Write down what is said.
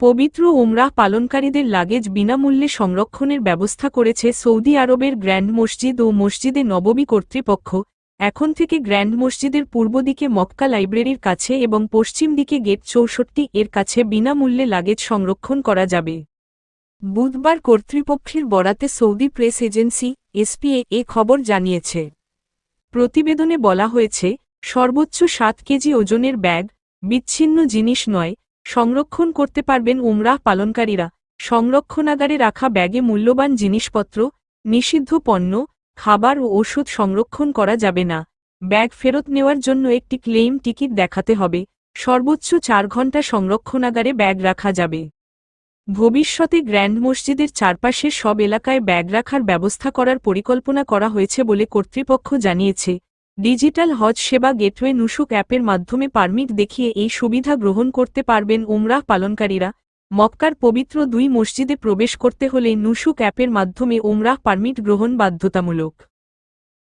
পবিত্র ওমরাহ পালনকারীদের লাগেজ বিনামূল্যে সংরক্ষণের ব্যবস্থা করেছে সৌদি আরবের গ্র্যান্ড মসজিদ ও মসজিদে নববী কর্তৃপক্ষ। এখন থেকে গ্র্যান্ড মসজিদের পূর্ব দিকে মক্কা লাইব্রেরির কাছে এবং পশ্চিম দিকে গেট চৌষট্টি এর কাছে বিনামূল্যে লাগেজ সংরক্ষণ করা যাবে। বুধবার কর্তৃপক্ষের বরাতে সৌদি প্রেস এজেন্সি, এসপিএ, এ খবর জানিয়েছে। প্রতিবেদনে বলা হয়েছে, সর্বোচ্চ সাত কেজি ওজনের ব্যাগ, বিচ্ছিন্ন জিনিস নয় সংরক্ষণ করতে পারবেন উমরাহ পালনকারীরা। সংরক্ষণাগারে রাখা ব্যাগে মূল্যবান জিনিসপত্র, নিষিদ্ধ পণ্য, খাবার ও ওষুধ সংরক্ষণ করা যাবে না। ব্যাগ ফেরত নেওয়ার জন্য একটি ক্লেইম টিকিট দেখাতে হবে। সর্বোচ্চ চার ঘণ্টা সংরক্ষণাগারে ব্যাগ রাখা যাবে। ভবিষ্যতে গ্র্যান্ড মসজিদের চারপাশের সব এলাকায় ব্যাগ রাখার ব্যবস্থা করার পরিকল্পনা করা হয়েছে বলে কর্তৃপক্ষ জানিয়েছে। ডিজিটাল হজ সেবা গেটওয়ে নুসুক অ্যাপের মাধ্যমে পারমিট দেখিয়ে এই সুবিধা গ্রহণ করতে পারবেন উমরাহ পালনকারীরা। মক্কার পবিত্র দুই মসজিদে প্রবেশ করতে হলে নুসুক অ্যাপের মাধ্যমে উমরাহ পারমিট গ্রহণ বাধ্যতামূলক।